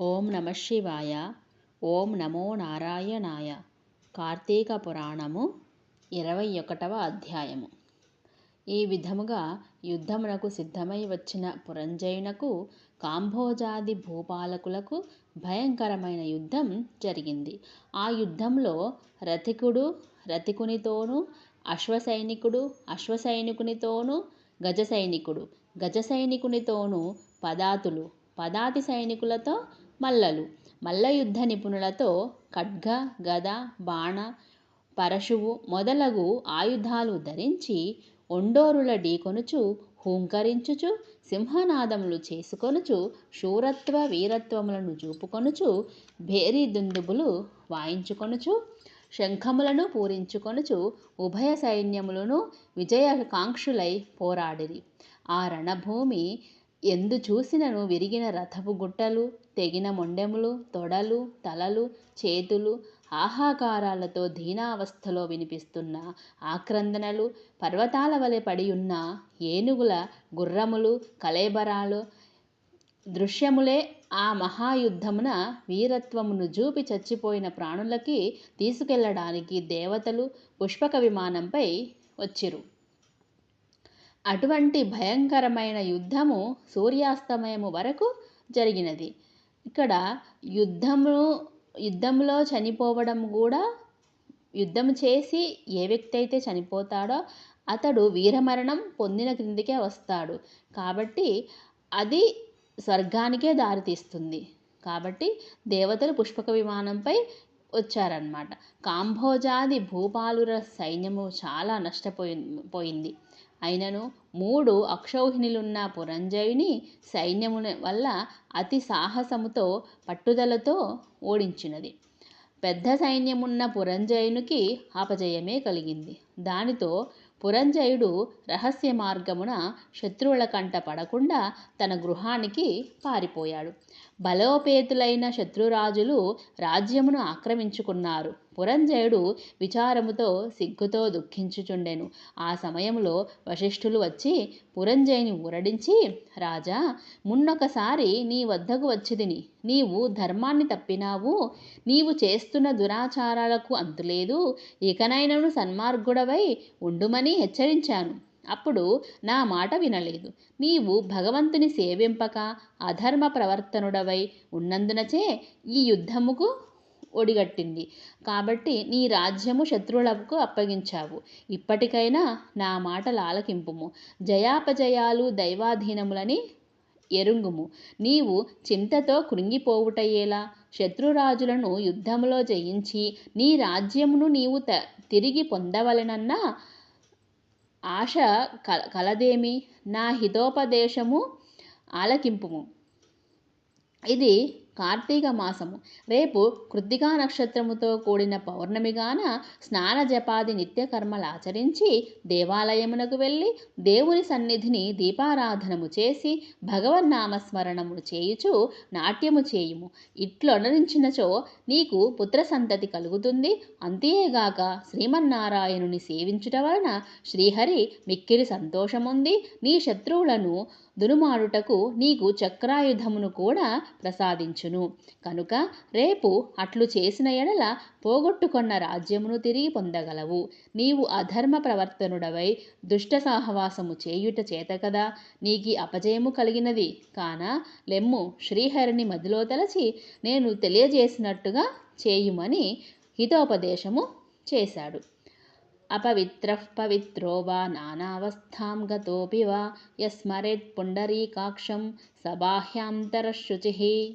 ఓం నమ శివాయ. ఓం నమో నారాయణాయ. కార్తీక పురాణము ఇరవై ఒకటవ అధ్యాయము. ఈ విధముగా యుద్ధమునకు సిద్ధమై వచ్చిన పురంజయునకు కాంభోజాది భూపాలకులకు భయంకరమైన యుద్ధం జరిగింది. ఆ యుద్ధంలో రథికుడు రథికునితోనూ అశ్వసైనికుడు అశ్వసైనికునితోనూ గజ సైనికుడు గజ సైనికునితోనూ పదాతులు పదాతి సైనికులతో మల్లలు. మల్లయుద్ధ నిపుణులతో ఖడ్గ గద బాణ పరశువు మొదలగు ఆయుధాలు ధరించి ఒండోరుల ఢీకొనుచు హూంకరించుచు సింహనాదములు చేసుకొనుచు శూరత్వ వీరత్వములను చూపుకొనుచు భేరీ దుందుబులు వాయించుకొనుచు శంఖములను పూరించుకొనుచు ఉభయ సైన్యములను విజయకాంక్షులై పోరాడిరి. ఆ రణభూమి ఎందు చూసినను విరిగిన రథపు గుట్టలు తెగిన మొండెములు తొడలు తలలు చేతులు ఆహాకారాలతో దీనావస్థలో వినిపిస్తున్న ఆక్రందనలు పర్వతాల వలె పడి ఉన్న ఏనుగుల గుర్రములు కలేబరాలు దృశ్యములే ఆ మహాయుద్ధమున వీరత్వమును చూపి చచ్చిపోయిన ప్రాణులకి తీసుకెళ్ళడానికి దేవతలు పుష్పక విమానంపై వచ్చిరు. అటువంటి భయంకరమైన యుద్ధము సూర్యాస్తమయము వరకు జరిగినది. ఇక్కడ యుద్ధము యుద్ధంలో చనిపోవడం కూడా యుద్ధం చేసి ఏ వ్యక్తి అయితే చనిపోతాడో అతడు వీరమరణం పొందిన క్రిందికే వస్తాడు. కాబట్టి అది స్వర్గానికే దారితీస్తుంది. కాబట్టి దేవతలు పుష్పక విమానంపై వచ్చారన్నమాట. కాంభోజాది భూపాలుర సైన్యము చాలా నష్టపోయి పోయింది అయినను మూడు అక్షౌహిణులున్న పురంజయుని సైన్యము వల్ల అతి సాహసముతో పట్టుదలతో ఓడించినది. పెద్ద సైన్యమున్న పురంజయునికి అపజయమే కలిగింది. దానితో పురంజయుడు రహస్య మార్గమున శత్రువుల కంట పడకుండా తన గృహానికి పారిపోయాడు. బలోపేతులైన శత్రురాజులు రాజ్యమును ఆక్రమించుకున్నారు. పురంజయుడు విచారముతో సిగ్గుతో దుఃఖించుచుండెను. ఆ సమయంలో వశిష్ఠులు వచ్చి పురంజయుని ఊరడించి రాజా మున్నొకసారి నీ వద్దకు వచ్చిదిని. నీవు ధర్మాన్ని తప్పినావు. నీవు చేస్తున్న దురాచారాలకు అంతులేదు. ఇకనైనను సన్మార్గుడవై ఉండుమని హెచ్చరించాను. అప్పుడు నా మాట వినలేదు. నీవు భగవంతుని సేవింపక అధర్మ ప్రవర్తనుడవై ఉన్నందునచే ఈ యుద్ధముకు ఒడిగట్టింది. కాబట్టి నీ రాజ్యము శత్రువులకు అప్పగించావు. ఇప్పటికైనా నా మాటలు ఆలకింపుము. జయాపజయాలు దైవాధీనములని ఎరుంగుము. నీవు చింతతో కృంగిపోవుటయ్యేలా శత్రురాజులను యుద్ధములో జయించి నీ రాజ్యమును నీవు త తిరిగి పొందవలెనన్న ఆశ కల కలదేమి? నా హితోపదేశము ఆలకింపుము. ఇది కార్తీక మాసము. రేపు కృత్తికా నక్షత్రముతో కూడిన పౌర్ణమిగాన స్నాన జపాది నిత్యకర్మలు ఆచరించి దేవాలయమునకు వెళ్ళి దేవుని సన్నిధిని దీపారాధనము చేసి భగవన్నామస్మరణము చేయుచు నాట్యము చేయుము. ఇట్లొనరించినచో నీకు పుత్ర సంతతి కలుగుతుంది. అంతేగాక శ్రీమన్నారాయణుని సేవించుట వలన శ్రీహరి మిక్కిలి సంతోషముంది. నీ శత్రువులను దునుమాడుటకు నీకు చక్రాయుధమును కూడా ప్రసాదించు వచ్చును కనుక రేపు అట్లు చేసిన ఎడల పోగొట్టుకున్న రాజ్యమును తిరిగి పొందగలవు. నీవు అధర్మ ప్రవర్తనుడవై దుష్ట సాహవాసము చేయుట చేత కదా. నీకి అపజయము కలిగినది. కాన లెమ్ము శ్రీహరిని మదిలో తలచి నేను తెలియజేసినట్టుగా చేయుమని హితోపదేశము చేశాడు. అపవిత్ర పవిత్రో వా నానావస్థాం గతోపి వా యస్మరేత్ పుండరీకాక్షం సబాహ్యాంతరశుచి.